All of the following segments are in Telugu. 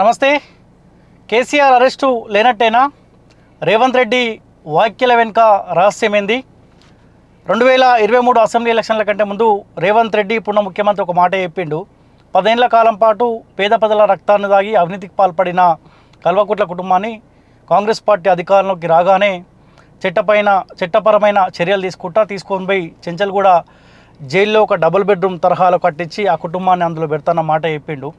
నమస్తే. కేసీఆర్ అరెస్టు లేనట్టేనా? రేవంత్ రెడ్డి వాక్యల వెనుక రహస్యమేంది? రెండు వేల ఇరవై మూడు అసెంబ్లీ ఎలక్షన్ల కంటే ముందు రేవంత్ రెడ్డి ఇప్పుడున్న ముఖ్యమంత్రి ఒక మాట చెప్పిండు. పదేళ్ళ కాలం పాటు పేద ప్రజల రక్తాన్ని దాగి అవినీతికి పాల్పడిన కల్వకుట్ల కుటుంబాన్ని కాంగ్రెస్ పార్టీ అధికారంలోకి రాగానే చట్టపైన చట్టపరమైన చర్యలు తీసుకుంటా తీసుకొని పోయి చెంచల్ కూడా జైల్లో ఒక డబుల్ బెడ్రూమ్ తరహాలో కట్టించి ఆ కుటుంబాన్ని అందులో పెడతాన్న మాట చెప్పిండు.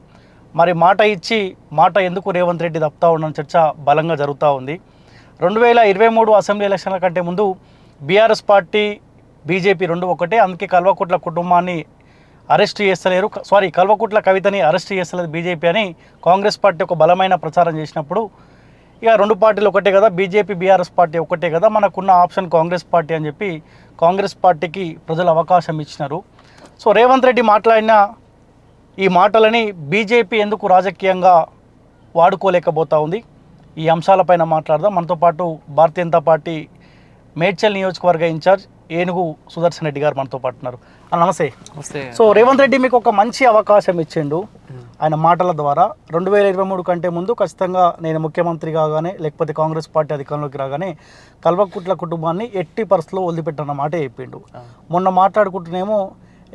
మరి మాట ఇచ్చి మాట ఎందుకు రేవంత్ రెడ్డి తప్పుతా ఉండడం చర్చ బలంగా జరుగుతూ ఉంది. రెండు వేల ఇరవై మూడు అసెంబ్లీ ఎలక్షన్ల కంటే ముందు బీఆర్ఎస్ పార్టీ బీజేపీ రెండు ఒకటే అందుకే కల్వకుట్ల కుటుంబాన్ని అరెస్ట్ చేస్తలేరు. సారీ కల్వకుట్ల కవితని అరెస్ట్ చేస్తలేదు బీజేపీ అని కాంగ్రెస్ పార్టీ ఒక బలమైన ప్రచారం చేసినప్పుడు ఇక రెండు పార్టీలు ఒకటే కదా బీజేపీ బీఆర్ఎస్ పార్టీ ఒకటే కదా మనకున్న ఆప్షన్ కాంగ్రెస్ పార్టీ అని చెప్పి కాంగ్రెస్ పార్టీకి ప్రజలు అవకాశం ఇచ్చినారు. సో రేవంత్ రెడ్డి మాట్లాడిన ఈ మాటలని బీజేపీ ఎందుకు రాజకీయంగా వాడుకోలేకపోతా ఉంది? ఈ అంశాలపైన మాట్లాడదాం. మనతో పాటు భారతీయ జనతా పార్టీ మేడ్చల్ నియోజకవర్గ ఇన్ఛార్జ్ ఏనుగు సుదర్శన్ రెడ్డి గారు మనతో పాటు ఉన్నారు. నమస్తే. సో రేవంత్ రెడ్డి మీకు ఒక మంచి అవకాశం ఇచ్చిండు ఆయన మాటల ద్వారా. రెండు వేల ఇరవై మూడు కంటే ముందు ఖచ్చితంగా నేను ముఖ్యమంత్రి కాగానే లేకపోతే కాంగ్రెస్ పార్టీ అధికారంలోకి రాగానే కల్వకుట్ల కుటుంబాన్ని ఎట్టి పరిస్థితుల్లో వదిలిపెట్టన్న మాట చెప్పిండు. మొన్న మాట్లాడుకుంటూనేమో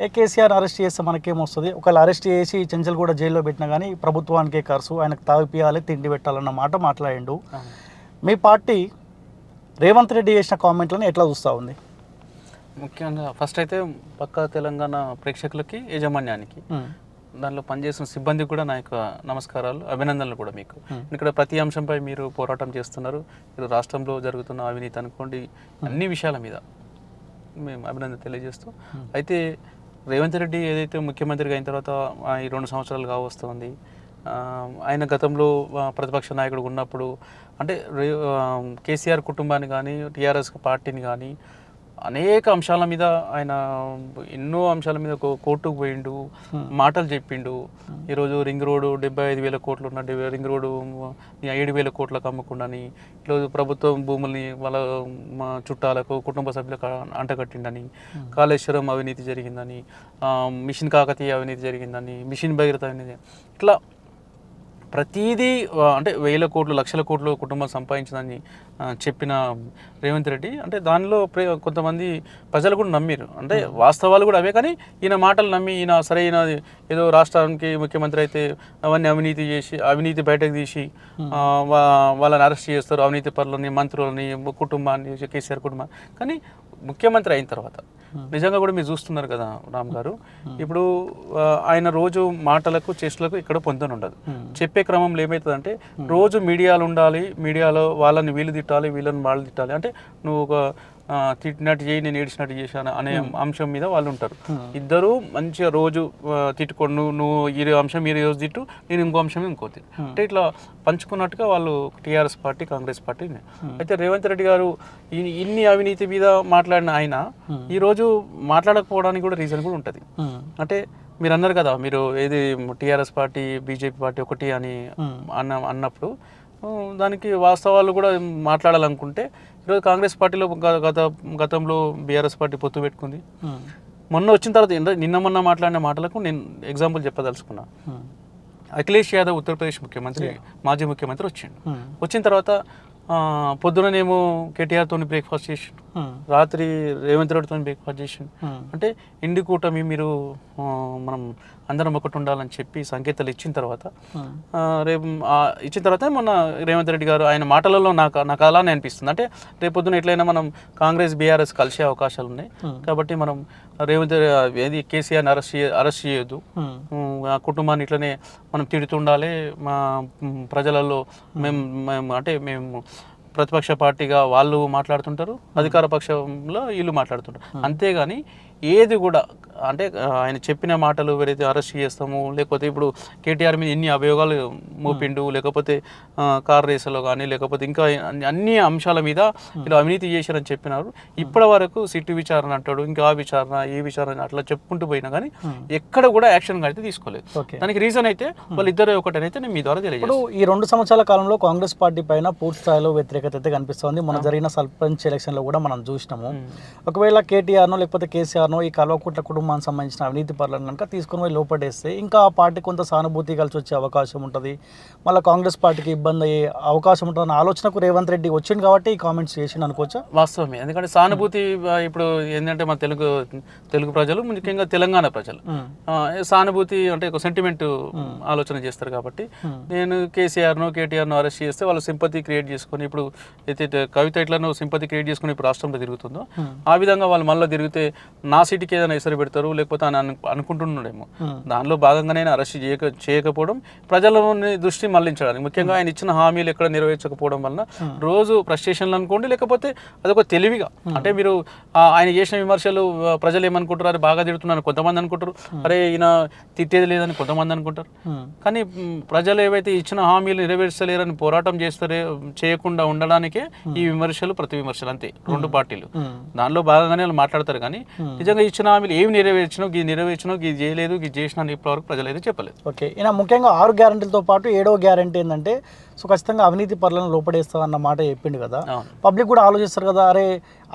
ఏ కేసీఆర్ అరెస్ట్ చేస్తే మనకేమొస్తుంది ఒకవేళ అరెస్ట్ చేసి చెంచల్ కూడా జైల్లో పెట్టినా కానీ ప్రభుత్వానికే ఖర్చు ఆయనకు తాగిపియాలి తిండి పెట్టాలన్న మాట మాట్లాడిండు. మీ పార్టీ రేవంత్ రెడ్డి చేసిన కామెంట్లను ఎట్లా చూస్తూ ఉంది? ముఖ్యంగా ఫస్ట్ అయితే పక్క తెలంగాణ ప్రేక్షకులకి యాజమాన్యానికి దానిలో పనిచేసిన సిబ్బందికి కూడా నా యొక్క నమస్కారాలు అభినందనలు కూడా మీకు. ఇక్కడ ప్రతి అంశంపై మీరు పోరాటం చేస్తున్నారు. ఇది రాష్ట్రంలో జరుగుతున్న అవినీతి అనుకోండి అన్ని విషయాల మీద మేము అభినందన తెలియజేస్తూ. అయితే రేవంత్ రెడ్డి ఏదైతే ముఖ్యమంత్రిగా అయిన తర్వాత ఈ రెండు సంవత్సరాలు కావస్తుంది ఆయన గతంలో ప్రతిపక్ష నాయకుడు ఉన్నప్పుడు అంటే రే కేసీఆర్ కుటుంబాన్ని కానీ టీఆర్ఎస్ పార్టీని కానీ అనేక అంశాల మీద ఆయన ఎన్నో అంశాల మీద కోర్టుకు పోయిండు మాటలు చెప్పిండు. ఈరోజు రింగ్ రోడ్డు డెబ్బై ఐదు వేల కోట్లు ఉన్న డెబ్బై రింగ్ రోడ్డు ఏడు వేల కోట్లకు అమ్మకుండాని ఈరోజు ప్రభుత్వం భూముల్ని వాళ్ళ మా చుట్టాలకు కుటుంబ సభ్యులకు అంటగట్టిండని కాళేశ్వరం అవినీతి జరిగిందని మిషన్ కాకతీయ అవినీతి జరిగిందని మిషన్ భగీరథ అవినీతి. ఇట్లా ప్రతిదీ అంటే వేల కోట్లు లక్షల కోట్లు కుటుంబం సంపాదించిందని చెప్పిన రేవంత్ రెడ్డి అంటే దానిలో ప్రే కొంతమంది ప్రజలు కూడా నమ్మిరు. అంటే వాస్తవాలు కూడా అవే కానీ ఈయన మాటలు నమ్మి ఈయన సరైన ఏదో రాష్ట్రానికి ముఖ్యమంత్రి అయితే అవన్నీ అవినీతి చేసి అవినీతి బయటకు తీసి వాళ్ళని అరెస్ట్ చేస్తారు అవినీతి పరులని మంత్రులని కుటుంబాన్ని కేసీఆర్ కుటుంబాన్ని కానీ ముఖ్యమంత్రి అయిన తర్వాత. నిజంగా కూడా మీరు చూస్తున్నారు కదా రామ్ గారు. ఇప్పుడు ఆ, ఆయన రోజు మాటలకు చేష్టలకు ఇక్కడ పొందని ఉండదు. చెప్పే క్రమంలో ఏమవుతుందంటే రోజు మీడియాలు ఉండాలి మీడియాలో వాళ్ళని వీళ్ళు తిట్టాలి వీళ్ళని వాళ్ళు తిట్టాలి. అంటే నువ్వు ఒక తిట్టినట్టు చేయి నేను ఏడిచినట్టు చేశాను అనే అంశం మీద వాళ్ళు ఉంటారు. ఇద్దరు మంచిగా రోజు తిట్టుకోండి నువ్వు నువ్వు ఈ అంశం ఈ రోజు తిట్టు నేను ఇంకో అంశం ఇంకో తిట్టు. అంటే ఇట్లా పంచుకున్నట్టుగా వాళ్ళు టీఆర్ఎస్ పార్టీ కాంగ్రెస్ పార్టీ. అయితే రేవంత్ రెడ్డి గారు ఇన్ని అవినీతి మీద మాట్లాడిన ఆయన ఈరోజు మాట్లాడకపోవడానికి కూడా రీజన్ కూడా ఉంటుంది. అంటే మీరు అన్నారు కదా మీరు ఏది టీఆర్ఎస్ పార్టీ బీజేపీ పార్టీ ఒకటి అని అన్న అన్నప్పుడు దానికి వాస్తవాలు కూడా మాట్లాడాలనుకుంటే ఈరోజు కాంగ్రెస్ పార్టీలో గత గతంలో బీఆర్ఎస్ పార్టీ పొత్తు పెట్టుకుంది. మొన్న వచ్చిన తర్వాత నిన్న మొన్న మాట్లాడిన మాటలకు నేను ఎగ్జాంపుల్ చెప్పదలుచుకున్నా. అఖిలేష్ యాదవ్ ఉత్తరప్రదేశ్ ముఖ్యమంత్రి మాజీ ముఖ్యమంత్రి వచ్చిండు. వచ్చిన తర్వాత పొద్దుననేమో కేటీఆర్తో బ్రేక్ఫాస్ట్ చేసిండు. రాత్రి రేవంత్ రెడ్డితో బ్రేక్ఫాస్ట్ చేసిండు. అంటే ఇండి కూటమి మీరు మనం అందరం ఒకటి ఉండాలని చెప్పి సంకేతాలు ఇచ్చిన తర్వాత రేపు ఇచ్చిన తర్వాత మొన్న రేవంత్ రెడ్డి గారు ఆయన మాటలలో నాకు నాకు అలానే అనిపిస్తుంది. అంటే రేపు పొద్దున ఎట్లయినా మనం కాంగ్రెస్ బీఆర్ఎస్ కలిసే అవకాశాలు ఉన్నాయి కాబట్టి మనం రేవంత్ ఏది కేసీఆర్ని అరెస్ట్ అరెస్ట్ చేయొద్దు. ఆ కుటుంబాన్ని ఇట్లనే మనం తిడుతుండాలి మా ప్రజలలో మేము మేము అంటే మేము ప్రతిపక్ష పార్టీగా వాళ్ళు మాట్లాడుతుంటారు అధికార పక్షంలో వీళ్ళు మాట్లాడుతుంటారు. అంతేగాని ఏది కూడా అంటే ఆయన చెప్పిన మాటలు ఎవరైతే అరెస్ట్ చేస్తాము లేకపోతే ఇప్పుడు కేటీఆర్ మీద ఎన్ని అభియోగాలు మోపిండు లేకపోతే కార్ రేసులో కానీ లేకపోతే ఇంకా అన్ని- అంశాల మీద ఇలా అవినీతి చేశారని చెప్పినారు. ఇప్పటి వరకు సిట్టు విచారణ అంటాడు ఇంకా ఆ విచారణ ఈ విచారణ అట్లా చెప్పుకుంటూ పోయినా కానీ ఎక్కడ కూడా యాక్షన్ అయితే తీసుకోలేదు. ఓకే. దానికి రీజన్ అయితే వాళ్ళిద్దరు ఒకటనైతే నేను మీ ద్వారా ఇప్పుడు తెలియజేస్తాను ఈ రెండు సంవత్సరాల కాలంలో కాంగ్రెస్ పార్టీ పైన పూర్తి స్థాయిలో వ్యతిరేకత అయితే కనిపిస్తోంది. మన జరిగిన సర్పంచ్ ఎలక్షన్లో కూడా మనం చూసినాము. ఒకవేళ కేటీఆర్ను లేకపోతే కేసీఆర్ కేసీఆర్ను ఈ కల్వకుట్ల కుటుంబానికి సంబంధించిన అవినీతి పరులను కనుక తీసుకొని పోయి లోపడేస్తే ఇంకా ఆ పార్టీ కొంత సానుభూతి కలిసి వచ్చే అవకాశం ఉంటుంది. మళ్ళీ కాంగ్రెస్ పార్టీకి ఇబ్బంది అయ్యే అవకాశం ఉంటుందన్న ఆలోచనకు రేవంత్ రెడ్డి వచ్చింది కాబట్టి ఈ కామెంట్స్ చేసిండు అనుకోవచ్చా? వాస్తవమే. ఎందుకంటే సానుభూతి ఇప్పుడు ఏంటంటే మన తెలుగు తెలుగు ప్రజలు ముఖ్యంగా తెలంగాణ ప్రజలు. సానుభూతి అంటే ఒక సెంటిమెంట్ ఆలోచన చేస్తారు కాబట్టి నేను కేసీఆర్ను కేటీఆర్ను అరెస్ట్ చేస్తే వాళ్ళు సింపతి క్రియేట్ చేసుకొని ఇప్పుడు అయితే కవిత ఇట్లను సింపతి క్రియేట్ చేసుకుని ఇప్పుడు రాష్ట్రంలో తిరుగుతుందో ఆ విధంగా వాళ్ళు మళ్ళీ తిరిగితే నా సీటుకి ఏదైనా ఎసరు పెడతారు లేకపోతే అని అను అనుకుంటున్నాడేమో. దానిలో భాగంగానే అరెస్ట్ చేయక చేయకపోవడం ప్రజలని దృష్టి మళ్ళించడానికి. ముఖ్యంగా ఆయన ఇచ్చిన హామీలు ఎక్కడ నెరవేర్చకపోవడం వలన రోజు ఫ్రస్ట్రేషన్లు అనుకోండి లేకపోతే అదొక తెలివిగా. అంటే మీరు ఆయన చేసిన విమర్శలు ప్రజలు ఏమనుకుంటారు అరే బాగా తిడుతున్నాను కొంతమంది అనుకుంటారు. అరే ఈయన తిట్టేది లేదని కొంతమంది అనుకుంటారు. కానీ ప్రజలు ఏవైతే ఇచ్చిన హామీలు నెరవేర్చలేరని పోరాటం చేస్తారే చేయకుండా ఉండడానికే ఈ విమర్శలు ప్రతి విమర్శలు అంతే రెండు పార్టీలు. దానిలో భాగంగానే వాళ్ళు మాట్లాడతారు. కానీ నిజంగా ఇచ్చిన హామీలు ఏమి నెరవేర్చినావు ఇది నెరవేర్చినావు ఇది చేయలేదు ఇది చేసిన ఇప్పటివరకు ప్రజలు అయితే చెప్పలేదు. ఓకే. ఈయన ముఖ్యంగా ఆరు గ్యారంటీలతో పాటు ఏడవ గ్యారంటీ ఏంటంటే సో ఖచ్చితంగా అవినీతి పరులను లోపడేస్తా అన్న మాట చెప్పిండు కదా. పబ్లిక్ కూడా ఆలోచిస్తారు కదా అరే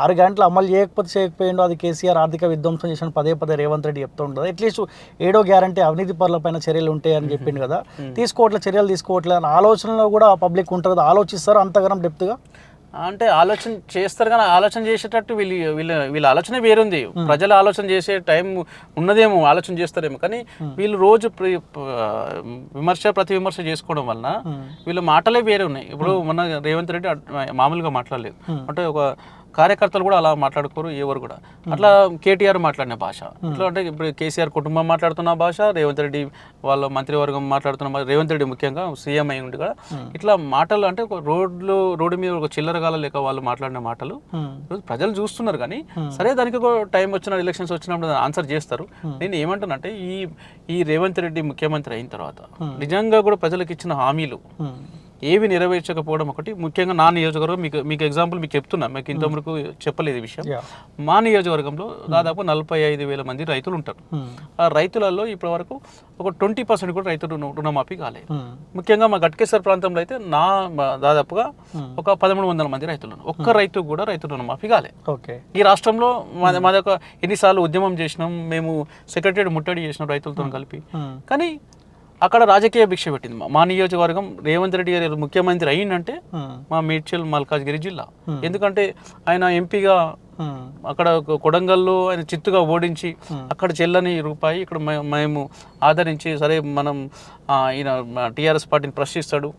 ఆరు గంటలు అమలు చేయకపోతే చేయకపోయిండు అది కేసీఆర్ ఆర్థిక విధ్వంసం చేసిన పదే పదే రేవంత్ రెడ్డి చెప్తూ ఉంటుంది. అట్లీస్ట్ ఏడో గ్యారంటీ అవినీతి పరుల పైన చర్యలు ఉంటాయని చెప్పిండు కదా. తీసుకోవట్లే చర్యలు తీసుకోవట్లే అన్న ఆలోచనలో కూడా పబ్లిక్ ఉంటుంది కదా ఆలోచిస్తారు అంతగానం డెప్త్గా. అంటే ఆలోచన చేస్తారు కానీ ఆలోచన చేసేటట్టు వీళ్ళు వీళ్ళ వీళ్ళ ఆలోచన వేరుంది. ప్రజలు ఆలోచన చేసే టైం ఉన్నదేమో ఆలోచన చేస్తారేమో. కానీ వీళ్ళు రోజు విమర్శ ప్రతి విమర్శ చేసుకోవడం వలన వీళ్ళ మాటలే వేరే ఉన్నాయి ఇప్పుడు మొన్న రేవంత్ రెడ్డి మామూలుగా మాట్లాడలేదు. అంటే ఒక కార్యకర్తలు కూడా అలా మాట్లాడుకోరు ఎవరు కూడా. అట్లా కేటీఆర్ మాట్లాడిన భాష. ఇట్లా అంటే ఇప్పుడు కేసీఆర్ కుటుంబం మాట్లాడుతున్న భాష రేవంత్ రెడ్డి వాళ్ళ మంత్రివర్గం మాట్లాడుతున్న రేవంత్ రెడ్డి ముఖ్యంగా సీఎం అయి ఉండి కూడా ఇట్లా మాటలు అంటే ఒక రోడ్లు రోడ్డు మీద ఒక చిల్లరగాల లేక వాళ్ళు మాట్లాడిన మాటలు ప్రజలు చూస్తున్నారు కానీ సరే దానికి ఒక టైం వచ్చిన ఎలక్షన్స్ వచ్చినప్పుడు ఆన్సర్ చేస్తారు. నేను ఏమంటానంటే ఈ ఈ రేవంత్ రెడ్డి ముఖ్యమంత్రి అయిన తర్వాత నిజంగా కూడా ప్రజలకు ఇచ్చిన హామీలు ఏవి నెరవేర్చకపోవడం ఒకటి. ముఖ్యంగా నా నియోజకవర్గం మీకు మీకు ఎగ్జాంపుల్ మీకు చెప్తున్నా. మీకు ఇంతవరకు చెప్పలేదు ఈ విషయం. మా నియోజకవర్గంలో దాదాపు నలభై ఐదు వేల మంది రైతులు ఉంటారు. ఆ రైతులలో ఇప్పటి వరకు ఒక ట్వంటీ పర్సెంట్ కూడా రైతు రుణ రుణమాఫీ కాలేదు. ముఖ్యంగా మా గట్కేశ్వర ప్రాంతంలో అయితే నా దాదాపుగా ఒక పదమూడు వందల మంది రైతులు. ఒక్క రైతు కూడా రైతు రుణమాఫీ కాలే ఓకే ఈ రాష్ట్రంలో మాది మాది ఒక ఎన్నిసార్లు ఉద్యమం చేసినాం. మేము సెక్రటరీ ముట్టడి చేసినాం రైతులతో కలిపి. కానీ అక్కడ రాజకీయ భిక్ష పెట్టింది. మా- నియోజకవర్గం రేవంత్ రెడ్డి గారు ముఖ్యమంత్రి అయ్యిందంటే మా మేడ్చల్ మల్కాజ్గిరి జిల్లా. ఎందుకంటే ఆయన ఎంపీగా అక్కడ కొడంగల్లో ఆయన చిత్తుగా ఓడించి అక్కడ చెల్లని రూపాయి ఇక్కడ మేము ఆదరించి సరే మనం ఈయన టీఆర్ఎస్ పార్టీని ప్రశ్నిస్తాడు.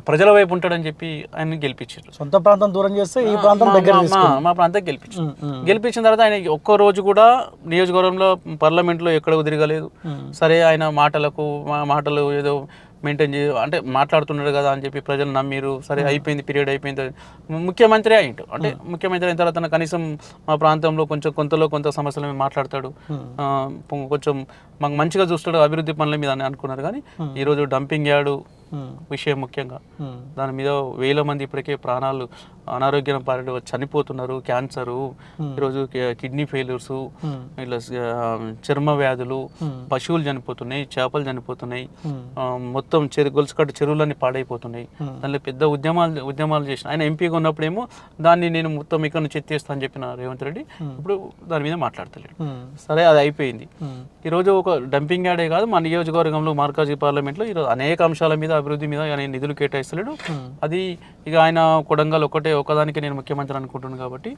ప్రజల వైపు ఉంటాడని చెప్పి ఆయన గెలిపించారు. సొంత ప్రాంతం దూరం చేస్తే ఈ ప్రాంతం దగ్గర మా- మా- మా ప్రాంతం గెలిపించారు. గెలిపించిన తర్వాత ఆయన ఒక్క రోజు కూడా నియోజకవర్గంలో పార్లమెంట్లో ఎక్కడ తిరగలేదు. సరే ఆయన మాటలకు మా మాటలు ఏదో మెయింటైన్ చే అంటే మాట్లాడుతున్నాడు కదా అని చెప్పి ప్రజలు నమ్మిరు. సరే అయిపోయింది పీరియడ్ అయిపోయింది. ముఖ్యమంత్రి అయింటు అంటే ముఖ్యమంత్రి అయిన తర్వాత కనీసం మా ప్రాంతంలో కొంచెం కొంతలో కొంత సమస్యల మీద మాట్లాడతాడు. కొంచెం మాకు మంచిగా చూస్తాడు అభివృద్ధి పనుల మీద అని అనుకున్నారు. కానీ ఈరోజు డంపింగ్ యార్డు విషయం ముఖ్యంగా. దాని మీద వేల మంది ఇప్పటికే ప్రాణాలు అనారోగ్యం పాలు చనిపోతున్నారు క్యాన్సరు ఈరోజు కి- కిడ్నీ ఫెయిల్యూర్స్ ఇట్లా ఆ, చర్మ వ్యాధులు పశువులు చనిపోతున్నాయి చేపలు చనిపోతున్నాయి మొత్తం చెరు గొలుసుకట్టు చెరువులన్నీ పాడైపోతున్నాయి. దానిలో పెద్ద ఉద్యమాలు ఉద్యమాలు చేసిన ఆయన ఎంపీగా ఉన్నప్పుడేమో దాన్ని నేను మొత్తం ఇక్కడ నుంచి ఎత్తేస్తా అని చెప్పిన రేవంత్ రెడ్డి ఇప్పుడు దాని మీద మాట్లాడతలేడు. సరే అది అయిపోయింది. ఈరోజు ఒక డంపింగ్ యార్డే కాదు మా నియోజకవర్గంలో మార్కాజీ పార్లమెంట్లో ఈరోజు అనేక అంశాల మీద అభివృద్ధి మీద ఆయన నిధులు కేటాయిస్తలేడు. అది ఇక ఆయన కొడంగల్ ఒకటే ఒకదానికి నేను ముఖ్యమంత్రి అనుకుంటున్నాను కాబట్టి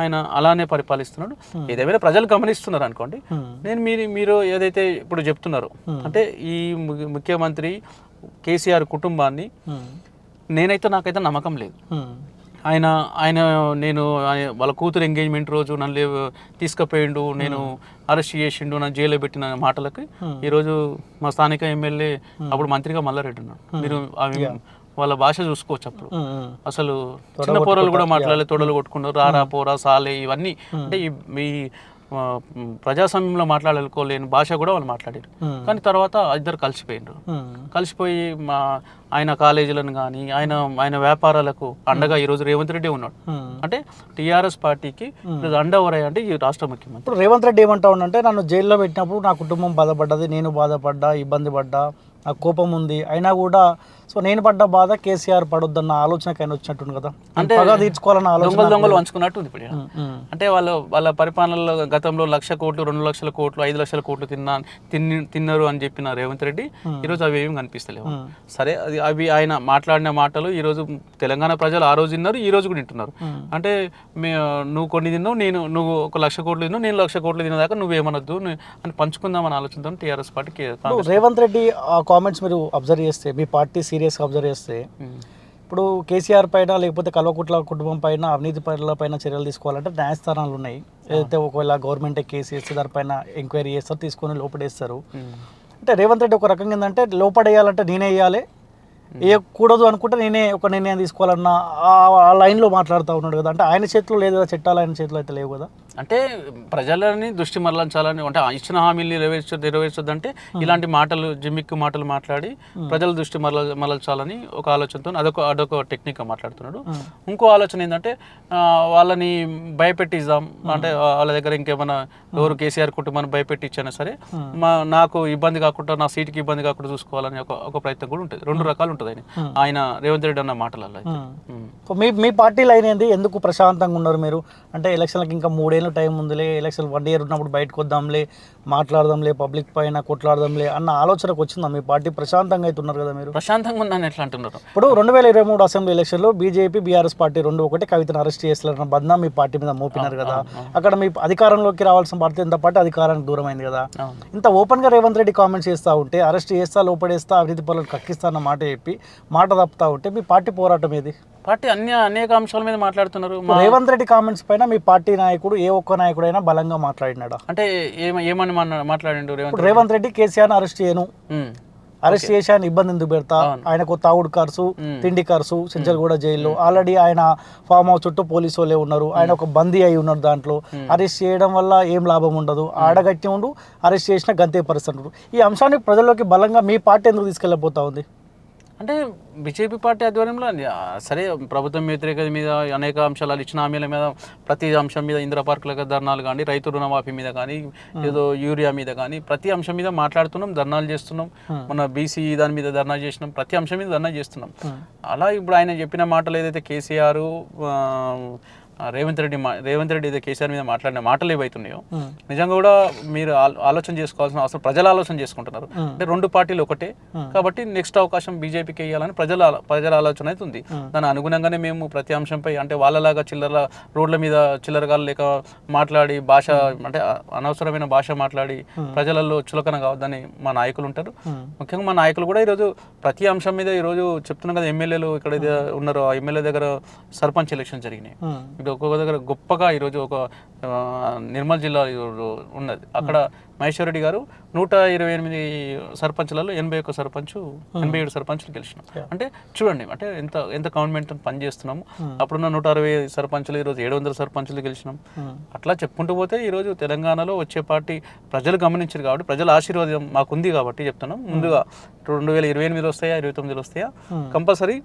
ఆయన అలానే పరిపాలిస్తున్నాడు. ఏదేమైనా ప్రజలు గమనిస్తున్నారు అనుకోండి. నేను మీరు మీరు ఏదైతే ఇప్పుడు చెప్తున్నారు అంటే ఈ ముఖ్యమంత్రి కేసీఆర్ కుటుంబాన్ని నేనైతే నాకైతే నమ్మకం లేదు. ఆయన ఆయన నేను వాళ్ళ కూతురు ఎంగేజ్మెంట్ రోజు నన్ను తీసుకుపోయిండు నేను అరెస్ట్ చేసిండు నన్ను జైల్లో పెట్టిన మాటలకి ఈరోజు మా స్థానిక ఎమ్మెల్యే అప్పుడు మంత్రిగా మల్లారెడ్డి ఉన్నాడు. మీరు అవి వాళ్ళ భాష చూసుకోవచ్చు అప్పుడు. అసలు చిన్న పోరలు కూడా మాట్లాడలేదు తొడలు కొట్టుకున్నారు రారా పోరా సాలే ఇవన్నీ. అంటే ఈ ఈ, ప్రజాస్వామ్యంలో మాట్లాడుకోలేని భాష కూడా వాళ్ళు మాట్లాడారు. కానీ తర్వాత ఇద్దరు కలిసిపోయినారు. కలిసిపోయి మా ఆయన కాలేజీలను కానీ ఆయన ఆయన వ్యాపారాలకు అండగా ఈరోజు రేవంత్ రెడ్డి ఉన్నాడు. అంటే టీఆర్ఎస్ పార్టీకి అండ ఎవరై అంటే ఈ రాష్ట్ర ముఖ్యమంత్రి. ఇప్పుడు రేవంత్ రెడ్డి ఏమంటా ఉండంటే నన్ను జైల్లో పెట్టినప్పుడు నా కుటుంబం బాధపడ్డది నేను బాధపడ్డా ఇబ్బంది పడ్డా నాకు కోపం ఉంది. అయినా కూడా సో నేను పడ్డ బాధ కేసీఆర్ పడొద్దన్న ఆలోచనకి ఆయన వచ్చినట్టుంది కదా. అంటే తీర్చుకోవాలన్న ఆలోచన దొంగలు దొంగలు వంచుకున్నట్టు ఉంది ఇప్పుడు అంటే వాళ్ళు వాళ్ళ పరిపాలనలో గతంలో లక్ష కోట్లు రెండు లక్షల కోట్లు ఐదు లక్షల కోట్లు తిన్నా తిన్ని తిన్నారు అని చెప్పిన రేవంత్ రెడ్డి ఈరోజు అవి ఏమి కనిపిస్తలేవు. సరే అది అవి ఆయన మాట్లాడిన మాటలు ఈరోజు తెలంగాణ ప్రజలు ఆ రోజు విన్నారు ఈ రోజు కూడా వింటున్నారు. ఉమ్. అంటే మే నువ్వు కొన్ని తిన్నావు నేను నువ్వు ఒక లక్ష కోట్లు తిన్నావు నేను లక్ష కోట్లు తినేదాకా నువ్వేమనొద్దు అని పంచుకుందాం ఆలోచనతో టీఆర్ఎస్ ఇప్పుడు రేవంత్ రెడ్డి ఆ కామెంట్స్ మీరు అబ్జర్వ్ చేస్తే మీ పార్టీ సీరియస్గా అబ్జర్వ్ చేస్తే ఇప్పుడు కేసీఆర్ పైన లేకపోతే కల్వకుట్ల కుటుంబం పైన అవినీతి పరుల పైన చర్యలు తీసుకోవాలంటే న్యాయస్థానాలు ఉన్నాయి. ఏదైతే ఒకవేళ గవర్నమెంట్ కేసు వేస్తే దానిపైన ఎంక్వైరీ చేస్తారు తీసుకొని లోపడేస్తారు. అంటే రేవంత్ రెడ్డి ఒక రకంగా ఏంటంటే లోపడేయాలంటే నేనే వేయాలి వేయకూడదు అనుకుంటే నేనే ఒక నిర్ణయం తీసుకోవాలన్న ఆ- లైన్లో మాట్లాడుతూ ఉన్నాడు కదా. అంటే ఆయన చేతిలో లేదు కదా చట్టాలు ఆయన చేతిలో అయితే లేవు కదా. అంటే ప్రజలని దృష్టి మరలించాలని అంటే ఆ ఇచ్చిన హామీలు నెరవేర్చ నెరవేర్చొద్దంటే ఇలాంటి మాటలు జిమ్మిక్కు మాటలు మాట్లాడి ప్రజల దృష్టి మరల మరల్చాలని ఒక ఆలోచనతో అదొక అదొక టెక్నిక్గా మాట్లాడుతున్నాడు. ఇంకో ఆలోచన ఏంటంటే వాళ్ళని భయపెట్టిద్దాం. అంటే వాళ్ళ దగ్గర ఇంకేమైనా ఎవరు కేసీఆర్ కుటుంబాన్ని భయపెట్టి ఇచ్చినా సరే మా నాకు ఇబ్బంది కాకుండా నా సీట్కి ఇబ్బంది కాకుండా చూసుకోవాలని ఒక ఒక ప్రయత్నం కూడా ఉంటుంది. రెండు రకాలు ఉంటుంది ఆయన ఆయన రేవంత్ రెడ్డి అన్న మాటలలో మీ మీ పార్టీ లైన్ ఏంది? ఎందుకు ప్రశాంతంగా ఉన్నారు మీరు? అంటే ఎలక్షన్లకు ఇంకా మూడేళ్ళు టైం ఉందిలే ఎలక్షన్ వన్ ఇయర్ ఉన్నప్పుడు బయటకు వద్దాంలే మాట్లాడదాంలే పబ్లిక్ పైన కొట్లాడదాంలే అన్న ఆలోచనకు వచ్చిందా మీ పార్టీ? ప్రశాంతంగా అయితే ఉన్నారు కదా మీరు? ప్రశాంతంగా ఉందని ఎట్లా అంటున్నారు? ఇప్పుడు రెండు వేల ఇరవై మూడు అసెంబ్లీ ఎలక్షన్లో బీజేపీ బీఆర్ఎస్ పార్టీ రెండు ఒకటి కవితను అరెస్ట్ చేసిన బంధం మీ పార్టీ మీద మోపినారు కదా. అక్కడ మీ అధికారంలోకి రావాల్సిన భారతీయ జనతా పార్టీ అధికారానికి దూరమైంది కదా. అవును. ఇంత ఓపెన్గా రేవంత్ రెడ్డి కామెంట్స్ చేస్తూ ఉంటే అరెస్ట్ చేస్తా లోపడేస్తా అవినీతి పనులను కక్కిస్తా అన్న మాట చెప్పి మాట తప్పుతా ఉంటే మీ పార్టీ పోరాటం ఏది? పార్టీ అన్ని అనేక అంశాల మీద మాట్లాడుతున్నారు. రేవంత్ రెడ్డి కామెంట్స్ పైన మీ పార్టీ నాయకుడు ఏ ఒక్క నాయకుడైనా బలంగా మాట్లాడినాడా? అంటే ఏమ ఏమని మాట్లా- మాట్లాడిండు రేవంత్ రేవంత్ రెడ్డి కేసీఆర్ అరెస్ట్ చేయను. అరెస్ట్ చేసి ఆయన ఇబ్బంది ఎందుకు పెడతా? ఆయనకు తాగుడు ఖర్చు తిండి ఖర్చు చెంచల్గూడ జైల్లో. ఆల్రెడీ ఆయన ఫామ్ హౌస్ చుట్టూ పోలీసు వాళ్ళే ఉన్నారు. ఆయన ఒక బందీ అయి ఉన్నారు దాంట్లో. అరెస్ట్ చేయడం వల్ల ఏం లాభం ఉండదు. ఆడగట్టి ఉండు అరెస్ట్ చేసిన గంతే పరిస్థితులు ఈ అంశాన్ని ప్రజల్లోకి బలంగా మీ పార్టీ ఎందుకు తీసుకెళ్ళిపోతా ఉంది? అంటే బీజేపీ పార్టీ ఆధ్వర్యంలో సరే ప్రభుత్వం వ్యతిరేకత మీద అనేక అంశాలు ఇచ్చిన హామీల మీద ప్రతి అంశం మీద ఇందిరా పార్కుల ధర్నాలు కానీ రైతు రుణమాఫీ మీద కానీ ఏదో యూరియా మీద కానీ ప్రతి అంశం మీద మాట్లాడుతున్నాం ధర్నాలు చేస్తున్నాం. మన బీసీ దాని మీద ధర్నా చేసినాం ప్రతి అంశం మీద ధర్నా చేస్తున్నాం. అలా ఇప్పుడు ఆయన చెప్పిన మాటలు ఏదైతే కేసీఆర్ రేవంత్ రెడ్డి రేవంత్ రెడ్డి ఏదో కేసీఆర్ మీద మాట్లాడిన మాటలు ఏవైతున్నాయో నిజంగా కూడా మీరు ఆలో- ఆలోచన చేసుకోవాల్సిన అవసరం ప్రజలు ఆలోచన చేసుకుంటున్నారు. అంటే రెండు పార్టీలు ఒకటే. కాబట్టి నెక్స్ట్ అవకాశం బీజేపీకి వేయాలని ప్రజల ప్రజల ఆలోచన అయితే ఉంది. దాని అనుగుణంగానే మేము ప్రతి అంశంపై అంటే వాళ్ళలాగా చిల్లర రోడ్ల మీద చిల్లరగా లేక మాట్లాడి భాష అంటే అనవసరమైన భాష మాట్లాడి ప్రజలలో చులకన కావద్దని మా నాయకులు ఉంటారు. ముఖ్యంగా మా నాయకులు కూడా ఈరోజు ప్రతి అంశం మీద ఈరోజు చెప్తున్నాం కదా ఎమ్మెల్యేలు ఇక్కడ ఉన్నారో ఆ ఎమ్మెల్యే దగ్గర సర్పంచ్ ఎలక్షన్ జరిగినాయి. ఇప్పుడు ఒక్కొక్క దగ్గర గొప్పగా ఈరోజు ఒక నిర్మల్ జిల్లా ఉన్నది. అక్కడ మహేశ్వర్ రెడ్డి గారు నూట ఇరవై ఎనిమిది సర్పంచ్లలో ఎనభై ఒక్క సర్పంచ్ ఎనభై ఏడు సర్పంచ్లు గెలిచినాం. అంటే చూడండి అంటే ఎంత ఎంత గవర్నమెంట్ పని చేస్తున్నాము. అప్పుడున్న నూట అరవై సర్పంచ్లు ఈరోజు ఏడు వందల సర్పంచ్లు గెలిచినాం. అట్లా చెప్పుకుంటూ పోతే ఈరోజు తెలంగాణలో వచ్చే పార్టీ ప్రజలు గమనించారు కాబట్టి ప్రజల ఆశీర్వాదం మాకుంది కాబట్టి చెప్తున్నాం. ముందుగా రెండు వేల ఇరవై ఎనిమిది వస్తాయా ఇరవై తొమ్మిదిలో వస్తాయా? కంపల్సరీ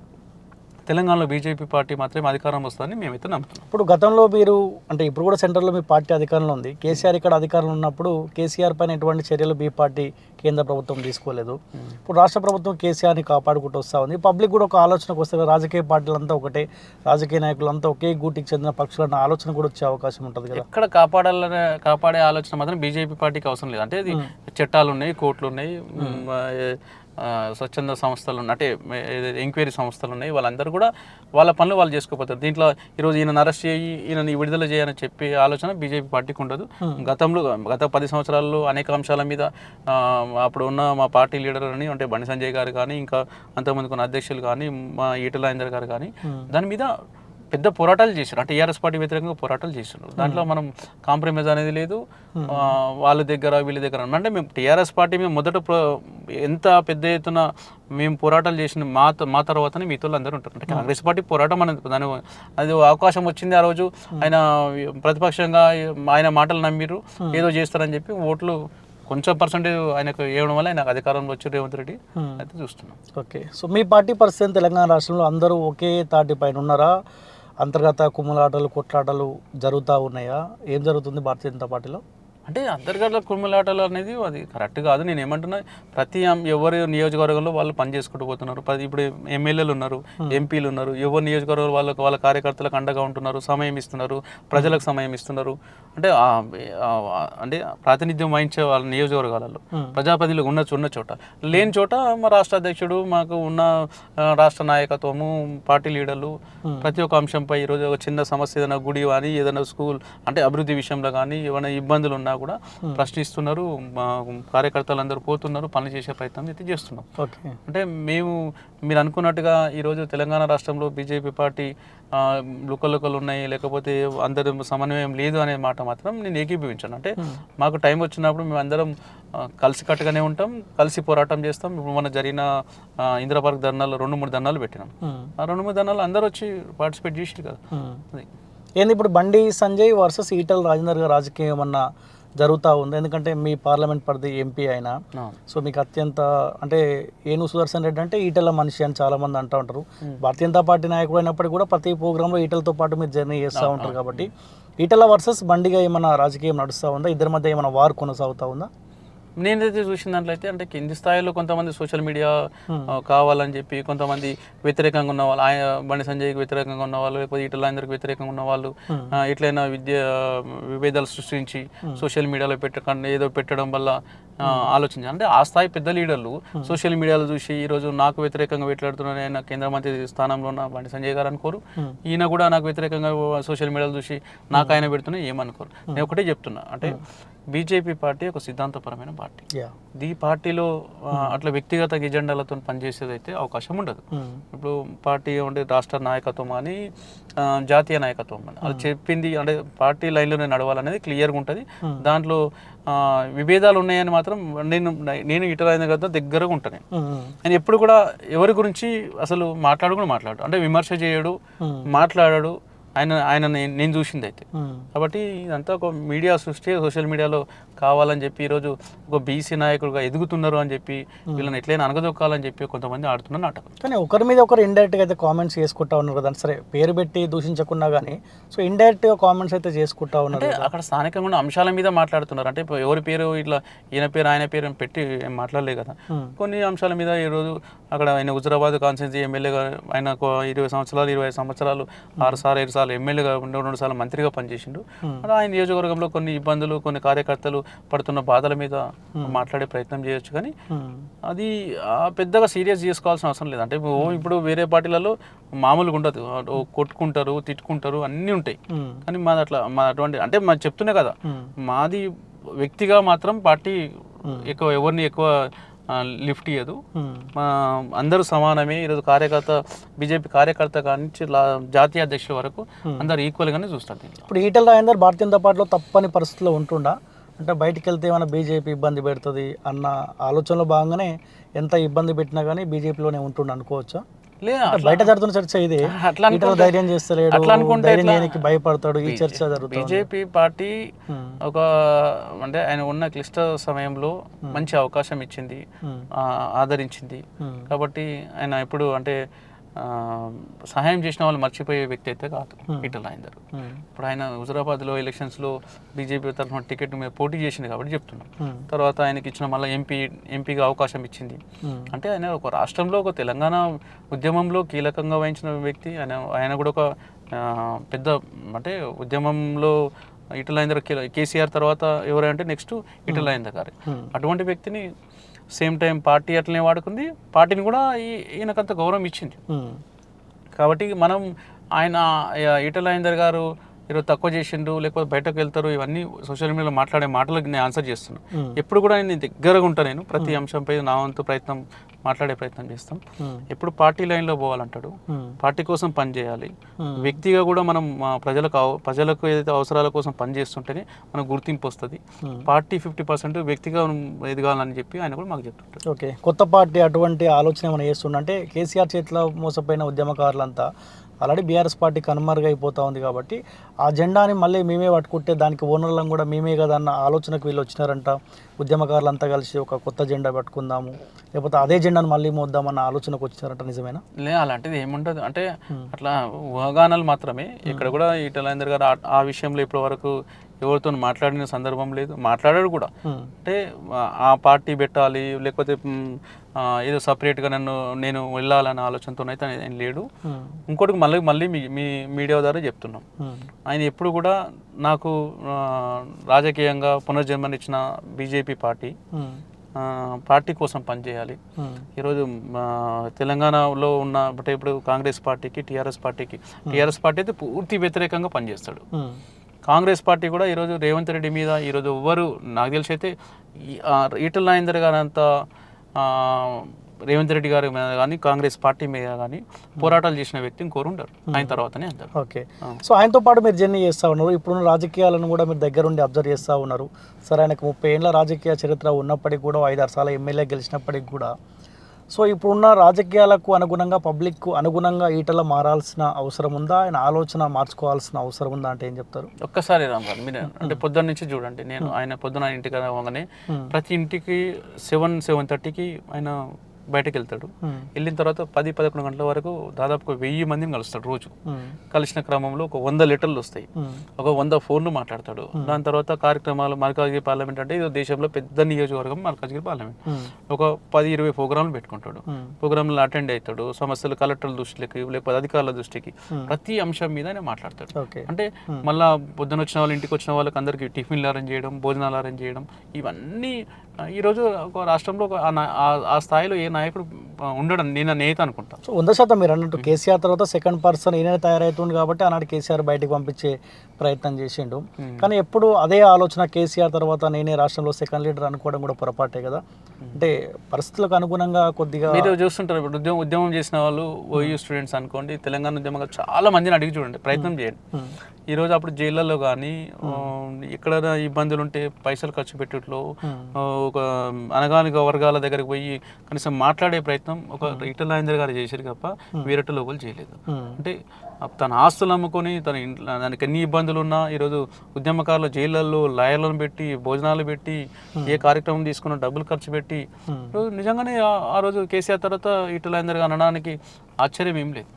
తెలంగాణలో బీజేపీ పార్టీ మాత్రమే అధికారం వస్తుందని మేమైతే నమ్ముతున్నాం. ఇప్పుడు గతంలో మీరు అంటే ఇప్పుడు కూడా సెంటర్లో మీ పార్టీ అధికారంలో ఉంది. కేసీఆర్ ఇక్కడ అధికారంలో ఉన్నప్పుడు కేసీఆర్ పైన ఎటువంటి చర్యలు మీ పార్టీ కేంద్ర ప్రభుత్వం తీసుకోలేదు. ఇప్పుడు రాష్ట్ర ప్రభుత్వం కేసీఆర్ని కాపాడుకుంటూ వస్తూ ఉంది. పబ్లిక్ కూడా ఒక ఆలోచనకు వస్తే రాజకీయ పార్టీలంతా ఒకటే రాజకీయ నాయకులంతా ఒకే గూటికి చెందిన పక్షులన్న ఆలోచన కూడా వచ్చే అవకాశం ఉంటుంది కదా. ఎక్కడ కాపాడాలనే కాపాడే ఆలోచన మాత్రం బీజేపీ పార్టీకి అవసరం లేదు. అంటే ఇది చట్టాలు ఉన్నాయి కోర్టులు ఉన్నాయి స్వచ్ఛంద సంస్థలు ఉన్నాయి అంటే ఎంక్వైరీ సంస్థలు ఉన్నాయి వాళ్ళందరూ కూడా వాళ్ళ పనులు వాళ్ళు చేసుకోపోతారు. దీంట్లో ఈరోజు ఈయన అరెస్ట్ చేయి ఈయనని విడుదల చేయని చెప్పే ఆలోచన బీజేపీ పార్టీకి ఉండదు. గతంలో గత పది సంవత్సరాల్లో అనేక అంశాల మీద అప్పుడు ఉన్న మా పార్టీ లీడర్ అని అంటే బండి సంజయ్ గారు కానీ ఇంకా అంతకుముందు కొన్ని అధ్యక్షులు కానీ మా ఈటల గారు కానీ దాని మీద పెద్ద పోరాటాలు చేశారు. అంటే టీఆర్ఎస్ పార్టీ వ్యతిరేకంగా పోరాటాలు చేశారు దాంట్లో మనం కాంప్రమైజ్ అనేది లేదు. ఆ, వాళ్ళ దగ్గర వీళ్ళ దగ్గర అంటే మేము టీఆర్ఎస్ పార్టీ మేము మొదట ఎంత పెద్ద ఎత్తున మేము పోరాటాలు చేసిన మా మా తర్వాతనే మీతో అందరూ ఉంటారు. అంటే కాంగ్రెస్ పార్టీ పోరాటం అనేది దాని అది అవకాశం వచ్చింది ఆ రోజు. ఆయన ప్రతిపక్షంగా ఆయన మాటలు నమ్మిరు ఏదో చేస్తారని చెప్పి ఓట్లు కొంచెం పర్సెంటేజ్ ఆయనకు ఇవ్వడం వల్ల ఆయన అధికారంలో వచ్చి రేవంత్ రెడ్డి. అయితే చూస్తున్నాం. ఓకే. సో మీ పార్టీ పరిస్థితి తెలంగాణ రాష్ట్రంలో అందరూ ఒకే తాటి పైన ఉన్నారా? అంతర్గత కుమ్ములాటలు కొట్లాటలు జరుగుతూ ఉన్నాయా? ఏం జరుగుతుంది భారతీయ జనతా పార్టీలో? అంటే అంతర్గత కుమ్మిలాటలు అనేది అది కరెక్ట్ కాదు. నేను ఏమంటున్నా ప్రతి ఎవరి నియోజకవర్గంలో వాళ్ళు పని చేసుకుంటూ పోతున్నారు. ప్రతి ఇప్పుడు ఎమ్మెల్యేలు ఉన్నారు ఎంపీలు ఉన్నారు ఎవరి నియోజకవర్గం వాళ్ళకు వాళ్ళ కార్యకర్తలకు అండగా ఉంటున్నారు సమయం ఇస్తున్నారు ప్రజలకు సమయం ఇస్తున్నారు. అంటే అంటే ప్రాతినిధ్యం వహించే వాళ్ళ నియోజకవర్గాలలో ప్రజాప్రతినిధులు ఉన్న ఉన్న చోట. లేని చోట మా రాష్ట్ర అధ్యక్షుడు మాకు ఉన్న రాష్ట్ర నాయకత్వము పార్టీ లీడర్లు ప్రతి ఒక్క అంశంపై ఈరోజు ఒక చిన్న సమస్య ఏదైనా గుడి కానీ ఏదైనా స్కూల్ అంటే అభివృద్ధి విషయంలో కానీ ఏమైనా ఇబ్బందులు ఉన్నా కూడా ప్రశ్నిస్తున్నారు మా కార్యకర్తలు అందరూ పోతున్నారు పనులు చేసే ప్రయత్నం అయితే చేస్తున్నాం. అంటే మేము మీరు అనుకున్నట్టుగా ఈరోజు తెలంగాణ రాష్ట్రంలో బీజేపీ పార్టీ లుకలుకలు ఉన్నాయి లేకపోతే అందరం సమన్వయం లేదు అనే మాట మాత్రం నేను ఏకీభవించాను. అంటే మాకు టైం వచ్చినప్పుడు మేము అందరం కలిసికట్టుగానే ఉంటాం కలిసి పోరాటం చేస్తాం. ఇప్పుడు మన జరిగిన ఆ, ఇందిరా పార్క్ ధర్నాలు రెండు మూడు ధర్నాలు పెట్టినాం. ఆ రెండు మూడు ధర్నాలు అందరూ వచ్చి పార్టిసిపేట్ చేసి కదా. ఏంది ఇప్పుడు బండి సంజయ్ వర్సెస్ ఈటల రాజేందర్ గారు రాజకీయం ఏమన్నా జరుగుతూ ఉంది. ఎందుకంటే మీ పార్లమెంట్ పరిధి ఎంపీ అయినా. సో మీకు అత్యంత అంటే ఏను సుదర్శన్ రెడ్డి అంటే ఈటల మనిషి అని చాలా మంది అంటూ ఉంటారు. భారతీయ జనతా పార్టీ నాయకుడు అయినప్పటికీ కూడా ప్రతి ప్రోగ్రాంలో ఈటలతో పాటు మీరు జర్నీ చేస్తూ ఉంటారు కాబట్టి. ఈటల వర్సెస్ బండిగా ఏమైనా రాజకీయం నడుస్తూ ఉందా? ఇద్దరి మధ్య ఏమైనా వార్ కొనసాగుతూ ఉందా? నేనైతే చూసిన దాంట్లో అయితే అంటే కింది స్థాయిలో కొంతమంది సోషల్ మీడియా ఆ, కావాలని చెప్పి కొంతమంది వ్యతిరేకంగా ఉన్న వాళ్ళు ఆయన బండి సంజయ్కి వ్యతిరేకంగా ఉన్న వాళ్ళు లేకపోతే ఇటల అందరికి వ్యతిరేకంగా ఉన్న వాళ్ళు ఇట్లైనా విద్య విభేదాలు సృష్టించి సోషల్ మీడియాలో పెట్టకుండా ఏదో పెట్టడం వల్ల ఆ, ఆలోచించాలి అంటే ఆ స్థాయి పెద్ద లీడర్లు సోషల్ మీడియాలో చూసి ఈరోజు నాకు వ్యతిరేకంగా మాట్లాడుతున్నాను ఆయన కేంద్ర మంత్రి స్థానంలో ఉన్న బండి సంజయ్ గారు అనుకోరు. ఈయన కూడా నాకు వ్యతిరేకంగా సోషల్ మీడియాలో చూసి నాకు ఆయన పెడుతున్నా ఏమనుకోరు. నేను ఒకటే చెప్తున్నా. అంటే బీజేపీ పార్టీ ఒక సిద్ధాంతపరమైన పార్టీ. యా ఈ పార్టీలో అట్లా వ్యక్తిగత ఎజెండాలతో పనిచేసేది అయితే అవకాశం ఉండదు. ఇప్పుడు పార్టీ ఉండే రాష్ట్ర నాయకత్వం అని జాతీయ నాయకత్వం అని. అది చెప్పింది అంటే పార్టీ లైన్లోనే నడవాలనేది క్లియర్గా ఉంటుంది. దాంట్లో ఆ, విభేదాలు ఉన్నాయని మాత్రం నేను నేను ఇటలైన కదా దగ్గరగా ఉంటాను. నేను ఎప్పుడు కూడా ఎవరి గురించి అసలు మాట్లాడు కూడా మాట్లాడు అంటే విమర్శ చేయడు మాట్లాడాడు ఆయన ఆయన నేను చూసింది అయితే కాబట్టి ఇదంతా ఒక మీడియా సృష్టి సోషల్ మీడియాలో కావాలని చెప్పి ఈరోజు ఒక బీసీ నాయకుడుగా ఎదుగుతున్నారు అని చెప్పి వీళ్ళని ఎట్లయినా అనగదొక్కాలని చెప్పి కొంతమంది ఆడుతున్న నాటకం. కానీ ఒకరి మీద ఒకరు ఇండైరెక్ట్గా అయితే కామెంట్స్ చేసుకుంటా ఉన్నారు కదా. సరే పేరు పెట్టి దూషించకుండా కానీ సో ఇండైరెక్ట్గా కామెంట్స్ అయితే చేసుకుంటా ఉన్నారు అక్కడ స్థానికంగా ఉన్న అంశాల మీద మాట్లాడుతున్నారు. అంటే ఎవరి పేరు ఇట్లా ఈయన పేరు ఆయన పేరు పెట్టి మాట్లాడలేదు కదా. కొన్ని అంశాల మీద ఈరోజు అక్కడ ఆయన హుజరాబాద్ కాన్స్టిట్యూన్సీ ఎమ్మెల్యేగా ఆయన ఇరవై సంవత్సరాలు ఇరవై సంవత్సరాలు ఆరు సార్లు ఐదు సార్లు ఎమ్మెల్యేగా రెండు రెండు సార్లు మంత్రిగా పనిచేసిండు. అలా ఆయన నియోజకవర్గంలో కొన్ని ఇబ్బందులు కొన్ని కార్యకర్తలు పడుతున్న బాధల మీద మాట్లాడే ప్రయత్నం చేయొచ్చు కానీ అది ఆ, పెద్దగా సీరియస్ చేసుకోవాల్సిన అవసరం లేదు. అంటే ఇప్పుడు వేరే పార్టీలలో మామూలుగా ఉండదు. కొట్టుకుంటారు తిట్టుకుంటారు అన్నీ ఉంటాయి. కానీ మాది అట్లా మా అటువంటి అంటే మా చెప్తున్నా కదా. మాది వ్యక్తిగా మాత్రం పార్టీ ఎక్కువ ఎవరిని ఎక్కువ లిఫ్ట్ ఇయ్యదు. మా అందరూ సమానమే. ఈరోజు కార్యకర్త బీజేపీ కార్యకర్త కానించి జాతీయ అధ్యక్షుల వరకు అందరు ఈక్వల్గానే చూస్తారు ఇప్పుడు ఈటల రాజేందర్ భారతీయ జనతా పార్టీలో తప్పని పరిస్థితిలో ఉంటుండా? అంటే బయటికి వెళ్తే ఏమైనా బీజేపీ ఇబ్బంది పెడుతుంది అన్న ఆలోచనలో భాగంగానే ఎంత ఇబ్బంది పెట్టినా కానీ బీజేపీలోనే ఉంటుండ అనుకోవచ్చా? బయట జరుగుతున్న చర్చ ఇదే అట్లా ధైర్యం చేస్తలేడు అట్లా అనుకుంటే? చేయడానికి భయపడతాడు ఈ చర్చ జరుగుతుంది బీజేపీ పార్టీ. ఒక అంటే ఆయన ఉన్న క్లిష్ట సమయంలో మంచి అవకాశం ఇచ్చింది. ఆ, ఆదరించింది. కాబట్టి ఆయన ఎప్పుడు అంటే సహాయం చేసిన వాళ్ళు మర్చిపోయే వ్యక్తి అయితే కాదు ఈటల రాజేందర్ Hmm. ఇప్పుడు ఆయన హుజరాబాద్లో ఎలక్షన్స్లో బీజేపీ తరఫున టికెట్ మీద పోటీ చేసింది కాబట్టి చెప్తున్నాం Hmm. తర్వాత ఆయనకి ఇచ్చిన మళ్ళీ ఎంపీ ఎంపీగా అవకాశం ఇచ్చింది Hmm. అంటే ఆయన ఒక రాష్ట్రంలో ఒక తెలంగాణ ఉద్యమంలో కీలకంగా వహించిన వ్యక్తి ఆయన ఆయన కూడా ఒక పెద్ద అంటే ఉద్యమంలో ఇటలైందర్ కేసీఆర్ తర్వాత ఎవరంటే నెక్స్ట్ ఇటలైందర్ గారు Hmm. అటువంటి వ్యక్తిని సేమ్ టైం పార్టీ అట్లనే వాడుకుంది పార్టీని కూడా ఈయనకంత గౌరవం ఇచ్చింది. కాబట్టి మనం ఆయన ఈటలైందర్ గారు ఈరోజు తక్కువ చేసిండు లేకపోతే బయటకు వెళ్తారు ఇవన్నీ సోషల్ మీడియాలో మాట్లాడే మాటలకు నేను ఆన్సర్ చేస్తున్నాను. ఎప్పుడు కూడా నేను దగ్గరగా ఉంటా నేను ప్రతి అంశంపై నా వంతు ప్రయత్నం మాట్లాడే ప్రయత్నం చేస్తాం Hmm. ఎప్పుడు పార్టీ లైన్లో పోవాలంటాడు Hmm. పార్టీ కోసం పని చేయాలి Hmm. వ్యక్తిగా కూడా మనం ప్రజలకు ప్రజలకు ఏదైతే అవసరాల కోసం పని చేస్తుంటేనే మనకు గుర్తింపు వస్తుంది. పార్టీ ఫిఫ్టీ పర్సెంట్ వ్యక్తిగా ఎదగాలని చెప్పి ఆయన కూడా మాకు చెప్తుంటారు ఓకే కొత్త పార్టీ అటువంటి ఆలోచన ఏమైనా చేస్తుండ అంటే కేసీఆర్ చేతిలో మోసపోయిన ఉద్యమకారులంతా ఆల్రెడీ బీఆర్ఎస్ పార్టీ కనుమరుగైపోతా ఉంది కాబట్టి ఆ జెండాని మళ్ళీ మేమే పట్టుకుంటే దానికి ఓనర్లను కూడా మేమే కదా అన్న ఆలోచనకు వీళ్ళు వచ్చినారంట. ఉద్యమకారులంతా కలిసి ఒక కొత్త జెండా పట్టుకుందాము లేకపోతే అదే జెండాను మళ్ళీ మోద్దామన్న ఆలోచనకు వచ్చినారంట నిజమేనా? లే అలాంటిది ఏముండదు. అంటే అట్లా ఊహాగానాలు మాత్రమే. ఇక్కడ కూడా ఈటలేందర్ గారు ఆ- విషయంలో ఇప్పటి వరకు ఎవరితో మాట్లాడిన సందర్భం లేదు. మాట్లాడాడు కూడా. అంటే ఆ- పార్టీ పెట్టాలి లేకపోతే ఏదో సపరేట్గా నన్ను నేను వెళ్ళాలనే ఆలోచనతో అయితే ఆయన లేడు. ఉమ్, ఇంకోటి మళ్ళీ మళ్ళీ మీ మీడియా ద్వారా చెప్తున్నాం. ఉమ్, ఆయన ఎప్పుడు కూడా నాకు రాజకీయంగా పునర్జన్మనిచ్చిన బీజేపీ పార్టీ ఆ, పార్టీ కోసం పనిచేయాలి. ఈరోజు తెలంగాణలో ఉన్న అంటే ఇప్పుడు కాంగ్రెస్ పార్టీకి టీఆర్ఎస్ పార్టీకి టీఆర్ఎస్ పార్టీ అయితే పూర్తి వ్యతిరేకంగా పనిచేస్తాడు. కాంగ్రెస్ పార్టీ కూడా ఈరోజు రేవంత్ రెడ్డి మీద ఈరోజు ఎవ్వరు నాకు తెలిసి అయితే ఈటల రాజేందర్ గారు అంత ఆ, రేవంత్ రెడ్డి గారి మీద కానీ కాంగ్రెస్ పార్టీ మీద కానీ పోరాటాలు చేసిన వ్యక్తి ఇంకోరు ఉండరు. ఆయన తర్వాతనే అందరు ఓకే. సో ఆయనతో పాటు మీరు జర్నీ చేస్తూ ఉన్నారు. ఇప్పుడున్న రాజకీయాలను కూడా మీరు దగ్గరుండి అబ్జర్వ్ చేస్తూ ఉన్నారు. సరే ఆయనకు ముప్పై ఏళ్ళ రాజకీయ చరిత్ర ఉన్నప్పటికీ కూడా ఐదు ఆరు సార్లు ఎమ్మెల్యే గెలిచినప్పటికి కూడా సో ఇప్పుడున్న రాజకీయాలకు అనుగుణంగా పబ్లిక్కు అనుగుణంగా ఈటల మారాల్సిన అవసరం ఉందా? ఆయన ఆలోచన మార్చుకోవాల్సిన అవసరం ఉందా అంటే ఏం చెప్తారు? ఒక్కసారి రామ్ గారు మీరు అంటే పొద్దున్న నుంచి చూడండి. నేను ఆయన పొద్దున ఇంటికి రాగానే. ప్రతి ఇంటికి సెవెన్ సెవెన్ థర్టీకి ఆయన బయటకు వెళ్తాడు ఉమ్, వెళ్ళిన తర్వాత పది పదకొండు గంటల వరకు దాదాపు వెయ్యి మందిని కలుస్తాడు రోజు. ఉమ్, కలిసిన క్రమంలో ఒక వంద లెటర్లు వస్తాయి. ఉమ్, ఒక వంద ఫోన్లు మాట్లాడతాడు. దాని తర్వాత కార్యక్రమాలు మల్కాజ్గిరి పార్లమెంట్ అంటే ఇది దేశంలో పెద్ద నియోజకవర్గం మల్కాజ్గిరి పార్లమెంట్. ఒక పది ఇరవై ప్రోగ్రాంలు పెట్టుకుంటాడు. ప్రోగ్రాంలు అటెండ్ అవుతాడు. సమస్యలు కలెక్టర్ల దృష్టికి లేకపోతే అధికారుల దృష్టికి Hmm. ప్రతి అంశం మీద ఆయన మాట్లాడతాడు అంటే మళ్ళా పొద్దున వచ్చిన వాళ్ళు ఇంటికి వచ్చిన వాళ్ళకి అందరికి టిఫిన్లు అరేంజ్ చేయడం భోజనాలు అరేంజ్ చేయడం ఇవన్నీ ఈరోజు ఒక రాష్ట్రంలో ఆ స్థాయిలో ఏ నాయకుడు ఉండడం నేను నేత అనుకుంటా. సో వంద శాతం మీరు అన్నట్టు కేసీఆర్ తర్వాత సెకండ్ పర్సన్ ఈయన తయారవుతుంది కాబట్టి ఆనాడు కేసీఆర్ బయటకు పంపించే ప్రయత్నం చేసిండు. కానీ ఎప్పుడు అదే ఆలోచన కేసీఆర్ తర్వాత నేనే రాష్ట్రంలో సెకండ్ లీడర్ అనుకోవడం కూడా పొరపాటే కదా. అంటే పరిస్థితులకు అనుగుణంగా కొద్దిగా మీరు చూస్తుంటారు ఇప్పుడు ఉద్యమం ఉద్యమం చేసిన వాళ్ళు ఓయూ స్టూడెంట్స్ అనుకోండి తెలంగాణ ఉద్యమంగా చాలా మందిని అడిగి చూడండి ప్రయత్నం చేయండి. ఉమ్, ఈరోజు అప్పుడు జైళ్ళల్లో కానీ ఎక్కడైనా ఇబ్బందులు ఉంటే పైసలు ఖర్చు పెట్టుట్లో ఒక అనగానిక వర్గాల దగ్గరికి పోయి కనీసం మాట్లాడే ప్రయత్నం ఒక ఈటల రాజేందర్ గారు చేశారు తప్ప వేరట లోపల చేయలేదు. అంటే తన ఆస్తులు అమ్ముకొని తన ఇంట్లో దానికి ఎన్ని ఇబ్బందులు ఉన్నా ఈరోజు ఉద్యమకారులు జైళ్ళల్లో లాయర్లను పెట్టి భోజనాలు పెట్టి ఏ కార్యక్రమం తీసుకున్న డబ్బులు ఖర్చు పెట్టి నిజంగానే ఆ- ఆ రోజు కేసీఆర్ తర్వాత ఈటల రాజేందర్ గారు అనడానికి ఆశ్చర్యం ఏం లేదు.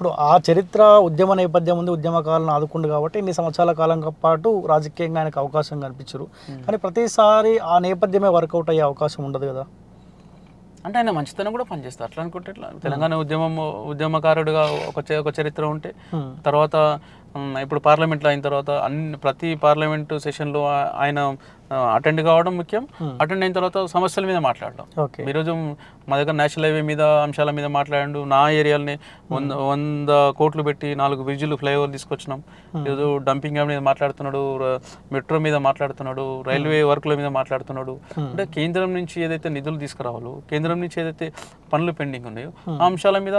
ఇప్పుడు ఆ చరిత్ర ఉద్యమ నేపథ్యం ఉంది ఉద్యమకాలను ఆదుకుండు కాబట్టి ఇన్ని సంవత్సరాల కాలం పాటు రాజకీయంగా ఆయనకు అవకాశం కనిపించరు కానీ ప్రతిసారి ఆ నేపథ్యమే వర్కౌట్ అయ్యే అవకాశం ఉండదు కదా? అంటే ఆయన మంచితనం కూడా పనిచేస్తారు. అట్లా అనుకుంటే ఎట్లా? తెలంగాణ ఉద్యమం ఉద్యమకారుడిగా ఒక చ- ఒక చరిత్ర ఉంటే తర్వాత ఇప్పుడు పార్లమెంట్లో అయిన తర్వాత అన్ని ప్రతి పార్లమెంటు సెషన్లో ఆయన అటెండ్ కావడం ముఖ్యం. Hmm. అటెండ్ అయిన తర్వాత సమస్యల మీద మాట్లాడడం. ఓకే ఈరోజు మా దగ్గర నేషనల్ హైవే మీద అంశాల మీద మాట్లాడండు. నా ఏరియాలని వంద వంద కోట్లు పెట్టి నాలుగు బ్రిడ్జిలు ఫ్లైఓవర్ తీసుకొచ్చినాం. ఈరోజు డంపింగ్ మీద మాట్లాడుతున్నాడు మెట్రో మీద మాట్లాడుతున్నాడు రైల్వే వర్కుల మీద మాట్లాడుతున్నాడు. అంటే కేంద్రం నుంచి ఏదైతే నిధులు తీసుకురావాలో కేంద్రం నుంచి ఏదైతే పనులు పెండింగ్ ఉన్నాయో ఆ అంశాల మీద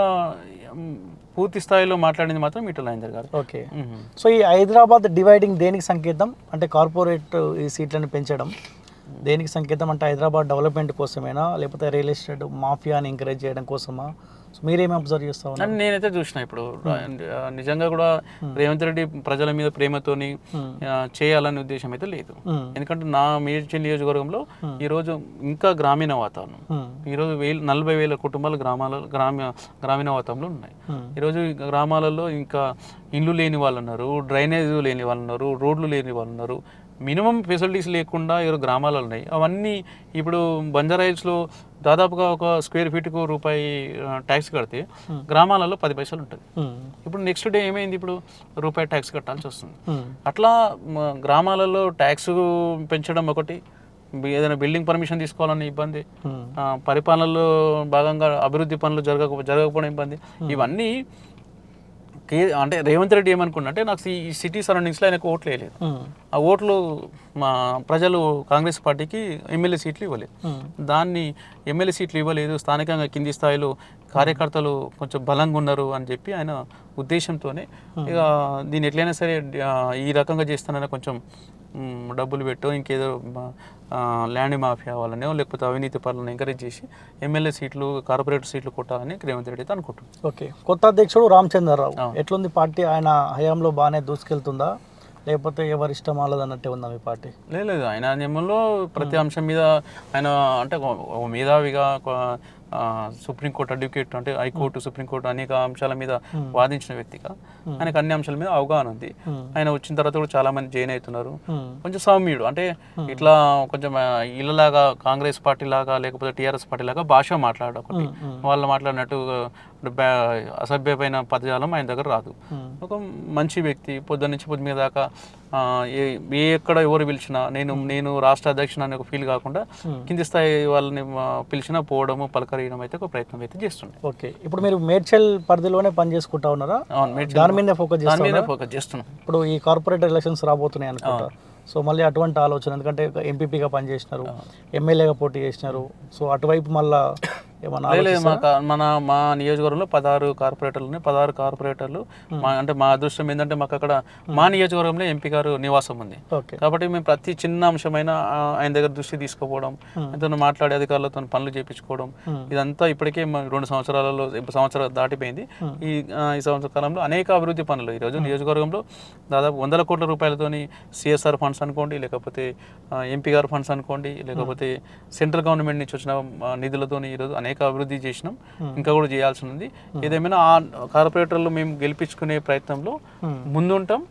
పూర్తి స్థాయిలో మాట్లాడింది మాత్రం ఈటల రాజేందర్ గారు ఓకే. సో ఈ హైదరాబాద్ డివైడింగ్ దేనికి సంకేతం? అంటే కార్పొరేట్ ఈ సీట్లను పెంచడం దేనికి సంకేతం అంటే హైదరాబాద్ డెవలప్మెంట్ కోసమేనా? లేకపోతే రియల్ ఎస్టేట్ మాఫియాని ఎంకరేజ్ చేయడం కోసమా? సో మీరేమి అబ్జర్వ్ చేస్తా ఉన్నారు? అని నేనైతే చూసిన ఇప్పుడు. ఆ, నిజంగా కూడా రేవంత్ రెడ్డి ప్రజల మీద ప్రేమతోని Hmm. చేయాలనే ఉద్దేశం అయితే లేదు. ఎందుకంటే నా మేడ్చల్ నియోజకవర్గంలో ఈరోజు ఇంకా గ్రామీణ వాతావరణం. ఈరోజు వేలు నలభై వేల కుటుంబాలు గ్రామాల గ్రామీణ గ్రామీణ వాతావరణంలో ఉన్నాయి. ఈరోజు గ్రామాలలో ఇంకా ఇండ్లు లేని వాళ్ళు ఉన్నారు డ్రైనేజ్ లేని వాళ్ళు ఉన్నారు రోడ్లు లేని వాళ్ళు ఉన్నారు మినిమం ఫెసిలిటీస్ లేకుండా ఈరోజు గ్రామాలు ఉన్నాయి. అవన్నీ ఇప్పుడు బంజారాయిల్స్లో దాదాపుగా ఒక స్క్వేర్ ఫీట్కు రూపాయి ట్యాక్స్ కడితే గ్రామాలలో పది పైసలు ఉంటుంది. ఇప్పుడు నెక్స్ట్ డే ఏమైంది ఇప్పుడు? రూపాయి ట్యాక్స్ కట్టాల్సి వస్తుంది. అట్లా గ్రామాలలో ట్యాక్స్ పెంచడం ఒకటి ఏదైనా బిల్డింగ్ పర్మిషన్ తీసుకోవాలన్న ఇబ్బంది పరిపాలనలో భాగంగా అభివృద్ధి పనులు జరగక జరగకపోవడం ఇబ్బంది. ఇవన్నీ అంటే రేవంత్ రెడ్డి ఏమనుకున్నా అంటే నాకు ఈ సిటీ సరౌండింగ్స్లో ఆయనకు ఓట్లు వేయలేదు. ఆ ఓట్లు మా ప్రజలు కాంగ్రెస్ పార్టీకి ఎమ్మెల్యే సీట్లు ఇవ్వలేదు. దాన్ని ఎమ్మెల్యే సీట్లు ఇవ్వలేదు స్థానికంగా కింది స్థాయిలో కార్యకర్తలు కొంచెం బలంగా ఉన్నారు అని చెప్పి ఆయన ఉద్దేశంతోనే ఇక దీన్ని ఎట్లయినా సరే ఈ రకంగా చేస్తానని కొంచెం డబ్బులు పెట్టో ఇంకేదో ల్యాండ్ మాఫియా వాళ్ళనో లేకపోతే అవినీతి పనులను ఎంకరేజ్ చేసి ఎమ్మెల్యే సీట్లు కార్పొరేట్ సీట్లు కొట్టాలని రేవంత్ రెడ్డి అయితే అనుకుంటున్నాను ఓకే. కొత్త అధ్యక్షుడు రామచంద్రరావు. ఎట్లుంది పార్టీ? ఆయన హయాంలో బాగానే దూసుకెళ్తుందా? లేకపోతే ఎవరి ఇష్టం వాళ్ళది అన్నట్టే ఉందా మీ పార్టీ? లేదు లేదు. ఆయన నియమంలో ప్రతి అంశం మీద ఆయన అంటే మేధావిగా సుప్రీంకోర్టు అడ్వకేట్ అంటే హైకోర్టు సుప్రీంకోర్టు అనేక అంశాల మీద వాదించిన వ్యక్తిగా. ఆయనకు అన్ని అంశాల మీద అవగాహన ఉంది. ఆయన వచ్చిన తర్వాత కూడా చాలా మంది జాయిన్ అవుతున్నారు. కొంచెం సౌమ్యుడు. అంటే ఇట్లా కొంచెం ఇళ్ళలాగా కాంగ్రెస్ పార్టీ లాగా లేకపోతే టీఆర్ఎస్ పార్టీ లాగా భాష మాట్లాడడం ఒకటి. వాళ్ళు మాట్లాడినట్టు అసభ్యమైన పదజాలం ఆయన దగ్గర రాదు. ఒక మంచి వ్యక్తి పొద్దున్న నుంచి పొద్దు మీద దాకా ఏ ఎక్కడ ఎవరు పిలిచినా నేను నేను రాష్ట్ర అధ్యక్షుడు అనే ఒక ఫీల్ కాకుండా కింది స్థాయి వాళ్ళని పిలిచినా పోవడము పలకరియడం అయితే ఒక ప్రయత్నం అయితే చేస్తుండే. ఓకే. ఇప్పుడు మీరు మేడ్చల్ పరిధిలోనే పని చేసుకుంటా ఉన్నారా? దాని మీద ఫోకస్ దాని మీద ఫోకస్ చేస్తున్నాం. ఇప్పుడు ఈ కార్పొరేట్ ఎలక్షన్స్ రాబోతున్నాయి అనుకుంటా. సో మళ్ళీ అటువంటి ఆలోచన ఎందుకంటే ఎంపీపీగా పనిచేసినారు ఎమ్మెల్యేగా పోటీ చేసినారు. సో అటువైపు మళ్ళా ఏమన్నా లేదు, మన మా నియోజకవర్గంలో పదహారు కార్పొరేటర్లు ఉన్నాయి. పదహారు కార్పొరేటర్లు. మా అంటే మా అదృష్టం ఏంటంటే మాకు అక్కడ మా నియోజకవర్గంలో ఎంపీ గారు నివాసం ఉంది. కాబట్టి మేము ప్రతి చిన్న అంశమైన ఆయన దగ్గర దృష్టి తీసుకోవడం ఆయనతో మాట్లాడే అధికారులతో పనులు చేయించుకోవడం ఇదంతా ఇప్పటికే మా రెండు సంవత్సరాలలో సంవత్సరాలు దాటిపోయింది. ఈ ఈ సంవత్సర కాలంలో అనేక అభివృద్ధి పనులు. ఈరోజు నియోజకవర్గంలో దాదాపు వందల కోట్ల రూపాయలతోని సిఎస్ఆర్ ఫండ్స్ అనుకోండి లేకపోతే ఎంపీ గారు ఫండ్స్ అనుకోండి లేకపోతే సెంట్రల్ గవర్నమెంట్ నుంచి వచ్చిన నిధులతోని ఈరోజు అనేక అభివృద్ధి చేసినాం. ఇంకా కూడా చేయాల్సి ఉంది. ఏదేమైనా ఆ కార్పొరేటర్లు మేము గెలిపించుకునే ప్రయత్నంలో ముందుంటాం.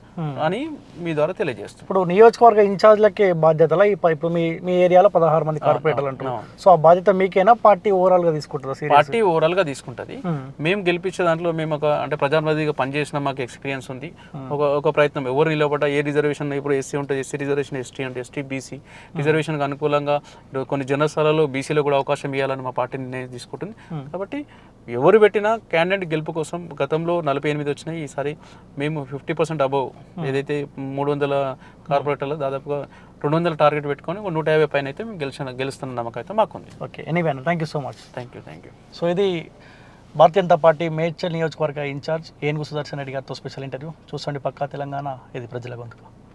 అని మీ ద్వారా తెలియజేస్తాం ఇప్పుడు నియోజకవర్గ ఇన్ఛార్జ్లకే బాధ్యతలా ఇప్పుడు మీ మీ ఏరియాలో పదహారు మంది కార్పొరేటర్లు అంటారు సో ఆ బాధ్యత మీకేనా? పార్టీ ఓవరాల్గా తీసుకుంటారా సీరియస్ పార్టీ ఓవరాల్గా తీసుకుంటది మేము గెలిపించే దాంట్లో మేము ఒక అంటే ప్రజాప్రతినిధిగా పనిచేసిన మాకు ఎక్స్పీరియన్స్ ఉంది. ఒక ఒక ప్రయత్నం. ఎవరు నిలబడ్డా ఏ రిజర్వేషన్ ఇప్పుడు ఎస్సీ ఉంటుంది ఎస్సీ రిజర్వేషన్ ఎస్టీ అంటే ఎస్టీ బీసీ. రిజర్వేషన్కి అనుకూలంగా కొన్ని జనరల్ బీసీలో కూడా అవకాశం ఇవ్వాలని మా పార్టీ నిర్ణయం తీసుకుంటుంది. కాబట్టి ఎవరు పెట్టినా క్యాండిడేట్ గెలుపు కోసం గతంలో నలభై ఎనిమిది వచ్చినాయి. ఈసారి మేము ఫిఫ్టీ పర్సెంట్ అబవ్. ఏదైతే మూడు వందల కార్పొరేటర్లు దాదాపుగా రెండు వందల టార్గెట్ పెట్టుకొని నూట యాభై పైన అయితే మేము గెలిచిన గెలుస్తున్న నమ్మకం అయితే మాకుంది. ఓకే ఎనీవే అన్న thank you so much thank you thank you so ఇది భారతీయ జనతా పార్టీ మేడ్చల్ నియోజకవర్గ ఇన్ఛార్జ్ ఏనుగు సుదర్శన్ రెడ్డి గారితో స్పెషల్ ఇంటర్వ్యూ చూసుకోండి పక్కా తెలంగాణ ఇది ప్రజల గొంతుకు.